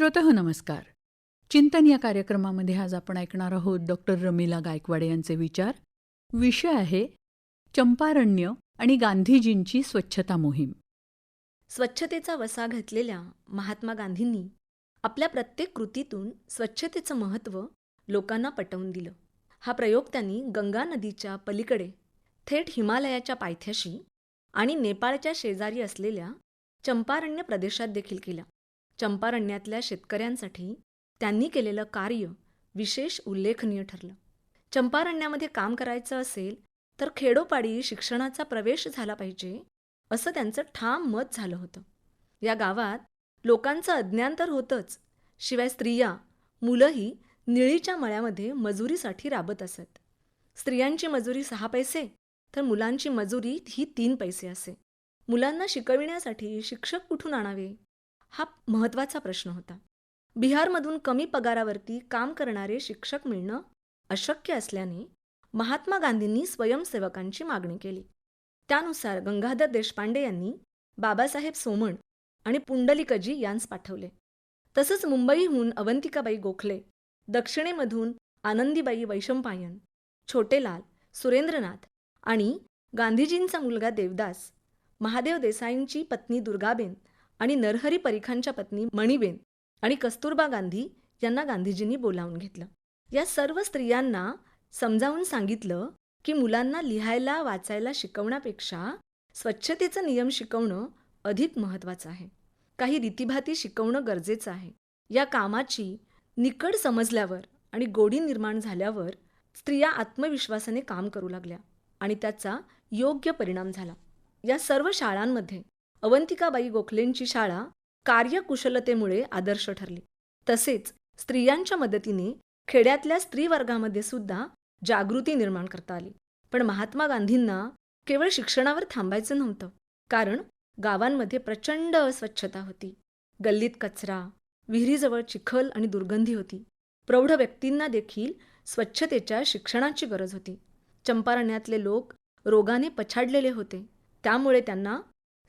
श्रोतः हो, नमस्कार. चिंतन या कार्यक्रमामध्ये आज आपण ऐकणार आहोत डॉक्टर रमीला गायकवाडे यांचे विचार. विषय आहे चंपारण्य आणि गांधीजींची स्वच्छता मोहीम. स्वच्छतेचा वसा घातलेल्या महात्मा गांधींनी आपल्या प्रत्येक कृतीतून स्वच्छतेचं महत्त्व लोकांना पटवून दिलं. हा प्रयोग त्यांनी गंगा नदीच्या पलीकडे थेट हिमालयाच्या पायथ्याशी आणि नेपाळच्या शेजारी असलेल्या चंपारण्य प्रदेशात देखील केला. चंपारण्यातल्या शेतकऱ्यांसाठी त्यांनी केलेलं कार्य विशेष उल्लेखनीय ठरलं. चंपारण्यामध्ये काम करायचं असेल तर खेडोपाडी शिक्षणाचा प्रवेश झाला पाहिजे असं त्यांचं ठाम मत झालं होतं. या गावात लोकांचं अज्ञान तर होतंच शिवाय स्त्रिया मुलंही निळीच्या मळ्यामध्ये मजुरीसाठी राबत असत. स्त्रियांची मजुरी सहा पैसे तर मुलांची मजुरी ही तीन पैसे असे. मुलांना शिकविण्यासाठी शिक्षक कुठून आणावे? हा महत्त्वाचा प्रश्न होता. बिहारमधून कमी पगारावरती काम करणारे शिक्षक मिळणं अशक्य असल्याने महात्मा गांधींनी स्वयंसेवकांची मागणी केली. त्यानुसार गंगाधर देशपांडे यांनी बाबासाहेब सोमण आणि पुंडलिकजी यांस पाठवले. तसंच मुंबईहून अवंतिकाबाई गोखले दक्षिणेमधून आनंदीबाई वैशंपायन छोटेलाल सुरेंद्रनाथ आणि गांधीजींचा मुलगा देवदास महादेव देसाईंची पत्नी दुर्गाबेन आणि नरहरी परिखांच्या पत्नी मणिबेन आणि कस्तुरबा गांधी यांना गांधीजींनी बोलावून घेतलं. या सर्व स्त्रियांना समजावून सांगितलं की मुलांना लिहायला वाचायला शिकवण्यापेक्षा स्वच्छतेचा नियम शिकवणं अधिक महत्त्वाचं आहे. काही रीतीभाती शिकवणं गरजेचं आहे. या कामाची निकड समजल्यावर आणि गोडी निर्माण झाल्यावर स्त्रिया आत्मविश्वासाने काम करू लागल्या आणि त्याचा योग्य परिणाम झाला. या सर्व शाळांमध्ये अवंतिकाबाई गोखलेंची शाळा कार्यकुशलतेमुळे आदर्श ठरली. तसेच स्त्रियांच्या मदतीने खेड्यातल्या स्त्रीवर्गामध्ये सुद्धा जागृती निर्माण करता आली. पण महात्मा गांधींना केवळ शिक्षणावर थांबायचं नव्हतं कारण गावांमध्ये प्रचंड अस्वच्छता होती. गल्लीत कचरा विहिरीजवळ चिखल आणि दुर्गंधी होती. प्रौढ व्यक्तींना देखील स्वच्छतेच्या शिक्षणाची गरज होती. चंपारण्यातले लोक रोगाने पछाडलेले होते. त्यामुळे त्यांना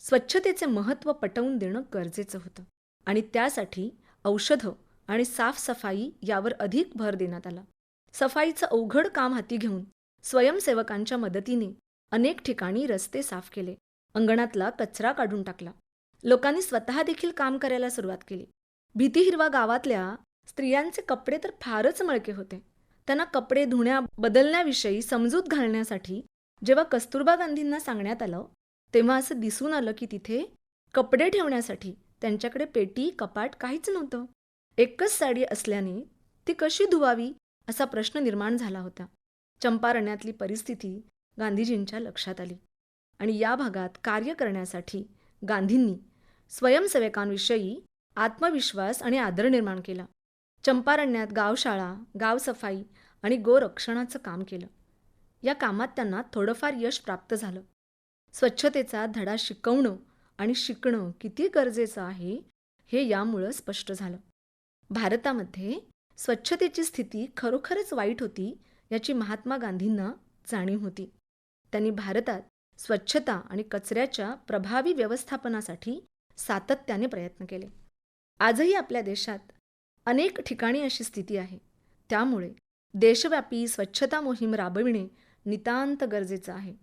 स्वच्छतेचे महत्त्व पटवून देणं गरजेचं होतं. आणि त्यासाठी औषधं आणि साफसफाई यावर अधिक भर देण्यात आला. सफाईचं अवघड काम हाती घेऊन स्वयंसेवकांच्या मदतीने अनेक ठिकाणी रस्ते साफ केले. अंगणातला कचरा काढून टाकला. लोकांनी स्वतः देखील काम करायला सुरुवात केली. भीती हिरवा गावातल्या स्त्रियांचे कपडे तर फारच मळके होते. त्यांना कपडे धुण्या बदलण्याविषयी समजूत घालण्यासाठी जेव्हा कस्तुरबा गांधींना सांगण्यात आलं तेव्हा असं दिसून आलं की तिथे कपडे ठेवण्यासाठी त्यांच्याकडे पेटी कपाट काहीच नव्हतं. एकच साडी असल्याने ती कशी धुवावी असा प्रश्न निर्माण झाला होता. चंपारण्यातली परिस्थिती गांधीजींच्या लक्षात आली आणि या भागात कार्य करण्यासाठी गांधींनी स्वयंसेवकांविषयी आत्मविश्वास आणि आदर निर्माण केला. चंपारण्यात गावशाळा गावसफाई आणि गोरक्षणाचं काम केलं. या कामात त्यांना थोडंफार यश प्राप्त झालं. स्वच्छतेचा धडा शिकवणं आणि शिकणं किती गरजेचं आहे हे यामुळं स्पष्ट झालं. भारतामध्ये स्वच्छतेची स्थिती खरोखरच वाईट होती याची महात्मा गांधींना जाणीव होती. त्यांनी भारतात स्वच्छता आणि कचऱ्याच्या प्रभावी व्यवस्थापनासाठी सातत्याने प्रयत्न केले. आजही आपल्या देशात अनेक ठिकाणी अशी स्थिती आहे. त्यामुळे देशव्यापी स्वच्छता मोहीम राबविणे नितांत गरजेचं आहे.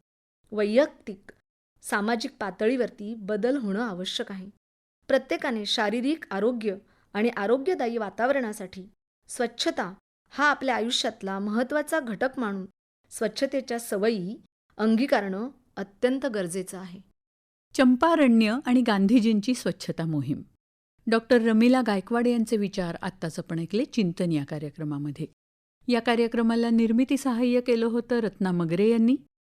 वैयक्तिक सामाजिक पातळीवरती बदल होणं आवश्यक आहे. प्रत्येकाने शारीरिक आरोग्य आणि आरोग्यदायी वातावरणासाठी स्वच्छता हा आपल्या आयुष्यातला महत्त्वाचा घटक मानून स्वच्छतेच्या सवयी अंगीकारणं अत्यंत गरजेचं आहे. चंपारण्य आणि गांधीजींची स्वच्छता मोहीम. डॉक्टर रमीला गायकवाड यांचे विचार आत्ताच आपण ऐकले चिंतन या कार्यक्रमामध्ये. या कार्यक्रमाला निर्मिती सहाय्य केलं होतं रत्ना मगरे यांनी.